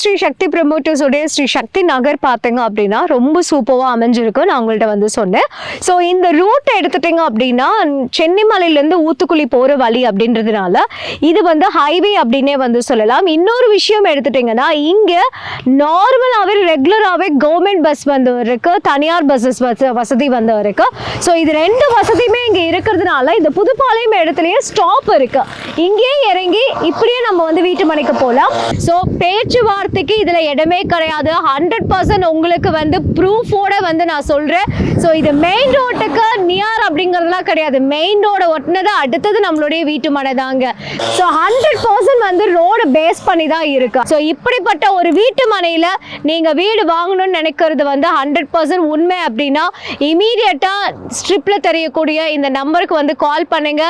ஸ்ரீ சக்தி ப்ரமோட்டர்ஸோடைய ஸ்ரீ சக்தி நகர் பார்த்தீங்க அப்படின்னா ரொம்ப சூப்பராக அமைஞ்சிருக்கும் நான் உங்கள்கிட்ட வந்து சொன்னேன். ஸோ இந்த ரூட் எடுத்துட்டீங்க அப்படின்னா சென்னிமலையிலேருந்து ஊத்துக்குழி போகிற வழி அப்படின்றதுனால இது வந்து ஹைவே அப்படின்னே வந்து சொல்லலாம். இன்னொரு விஷயம் எடுத்துட்டிங்கன்னா இங்கே நார்மலாகவே ரெகுலராகவே கவர்மெண்ட் பஸ் வந்து இருக்கு. தனியார் பஸ்ஸஸ் வசதி வந்து இருக்கு. ஸோ இது ரெண்டு வசதியுமே இங்கே இருக்கிறதுனால இந்த புதுப்பாளையம் இடத்துலையே ஸ்டாப் இருக்கு. இங்கேயே இறங்கி இப்படியே நம்ம வந்து வீட்டு மனைக்கு போகலாம். ஸோ வார்த்தைக்கு இதில் இடமே கிடையாது. ஹண்ட்ரட் பர்சன்ட் உங்களுக்கு வந்து ப்ரூஃபோட வந்து நான் சொல்கிறேன் ஸோ இது மெயின் ரோட்டுக்கு நியர் அப்படிங்கிறதுலாம் கிடையாது. மெயின் ரோட ஒட்டினது அடுத்தது நம்மளுடைய வீட்டு மனை தாங்க. ஸோ ஹண்ட்ரட் பர்சன்ட் வந்து ரோடு பேஸ் பண்ணி தான் இருக்கு. ஸோ இப்படிப்பட்ட ஒரு வீட்டு மனையில் நீங்கள் வீடு வாங்கணும்னு நினைக்கிறது வந்து ஹண்ட்ரட் பர்சன்ட் உண்மை அப்படின்னா இமீடியட்டாக ஸ்ட்ரிப்பில் தெரியக்கூடிய இந்த நம்பருக்கு வந்து கால் பண்ணுங்க.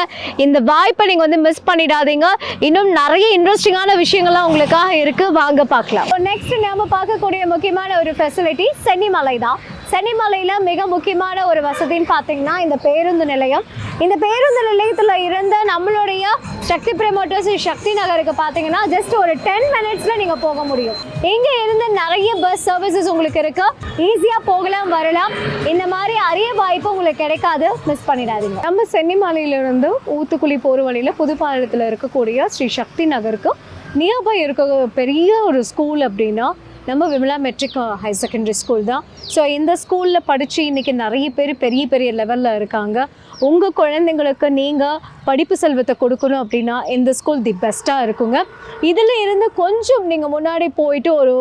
இந்த வாய்ப்பை நீங்கள் வந்து மிஸ் பண்ணிடாதீங்க. இன்னும் நிறைய இன்ட்ரெஸ்டிங்கான விஷயங்கள்லாம் உங்களுக்காக இருக்கு. வாங்க பார்க்கலாம். நெக்ஸ்ட் நாம பார்க்கக்கூடிய முக்கியமான ஒரு ஃபெசிலிட்டி சென்னிமலை தான் சென்னிமலையில் மிக முக்கியமான ஒரு வசதின்னு பார்த்தீங்கன்னா இந்த பேருந்து நிலையம். இந்த பேருந்து நிலையத்தில் இருந்த நம்மளுடைய சக்தி பிரமோட்டர்ஸ் சக்தி நகருக்கு பார்த்தீங்கன்னா ஜஸ்ட் ஒரு டென் மினிட்ஸில் நீங்கள் போக முடியும். இங்கே இருந்து நிறைய பஸ் சர்வீசஸ் உங்களுக்கு இருக்கு. ஈஸியாக போகலாம் வரலாம். இந்த மாதிரி அரிய வாய்ப்பு உங்களுக்கு கிடைக்காது. மிஸ் பண்ணிடாதீங்க. நம்ம சென்னிமலையிலிருந்து ஊத்துக்குழி போகிற வழியில் புதுப்பாளையத்தில் இருக்கக்கூடிய ஸ்ரீ சக்தி நகருக்கு நியர்பை இருக்க பெரிய ஒரு ஸ்கூல் அப்படின்னா நம்ம Vimala matric high secondary school தான். ஸோ இந்த ஸ்கூலில் படித்து இன்றைக்கி நிறைய பேர் பெரிய பெரிய லெவலில் இருக்காங்க. உங்கள் குழந்தைங்களுக்கு நீங்கள் படிப்பு செல்வத்தை கொடுக்கணும் அப்படின்னா இந்த ஸ்கூல் தி பெஸ்ட்டாக இருக்குங்க. இதில் இருந்து கொஞ்சம் நீங்கள் முன்னாடி போயிட்டு ஒரு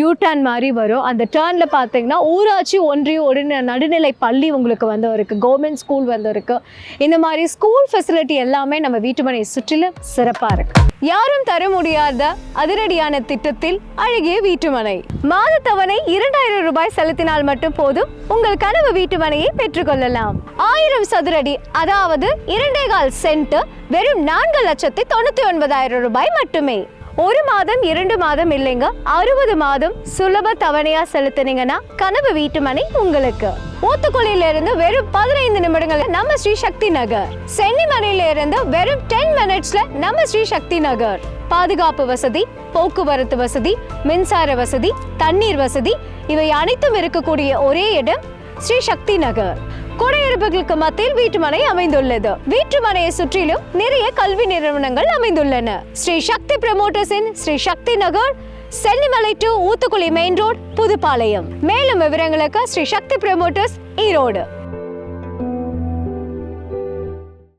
யூ டர்ன் மாதிரி வரும். அந்த டேர்னில் பார்த்தீங்கன்னா ஊராட்சி ஒன்றிய ஒரு நடுநிலை பள்ளி உங்களுக்கு வந்து இருக்குது கவர்மெண்ட் ஸ்கூல் வந்து இருக்குது இந்த மாதிரி ஸ்கூல் ஃபெசிலிட்டி எல்லாமே நம்ம வீட்டுமனை சுற்றிலும் சிறப்பாக இருக்குது யாரும் தர முடியாத அதிரடியான திட்டத்தில் அழகிய வீட்டுமனை மாத தவணை இரண்டாயிரம் ரூபாய் செலுத்தினால் மட்டும் போதும். உங்கள் கனவு வீட்டுமனையை பெற்றுக்கொள்ளலாம் ஆயிரம் சதுரடி அதாவது இரண்டே கால் சென்ட் வெறும் நான்கு லட்சத்தி தொண்ணூத்தி ஒன்பதாயிரம் ரூபாய் மட்டுமே. ஒரு மாதம் இரண்டு மாதம் இல்லைங்க அறுபது மாதம் சுலப தவணையா செலுத்துனீங்கன்னா கனவு வீட்டுமனை உங்களுக்கு. ஊத்துக்குளியில இருந்து வெறும் பதினைந்து நிமிடங்கள்ல நம்ம ஸ்ரீ சக்தி நகர். சென்னிமலையில இருந்து வெறும் டென் மினிட்ஸ்ல நம்ம ஸ்ரீ சக்தி நகர். பாதுகாப்பு வசதி போக்குவரத்து வசதி மின்சார வசதி தண்ணீர் வசதி இவை அனைத்தும் இருக்கக்கூடிய ஒரே இடம் ஸ்ரீ சக்தி நகர். குடியிருப்புகளுக்கு மத்தியில் வீட்டுமனை அமைந்துள்ளது. வீட்டுமனையை சுற்றிலும் நிறைய கல்வி நிறுவனங்கள் அமைந்துள்ளன. ஸ்ரீ சக்தி பிரமோட்டர்ஸின் Shri Shakti Nagar Chennimalai to Oothukuli main road Pudupalayam. மேலும் விவரங்களுக்கு ஸ்ரீ சக்தி பிரமோட்டர்ஸ் ஈரோடு.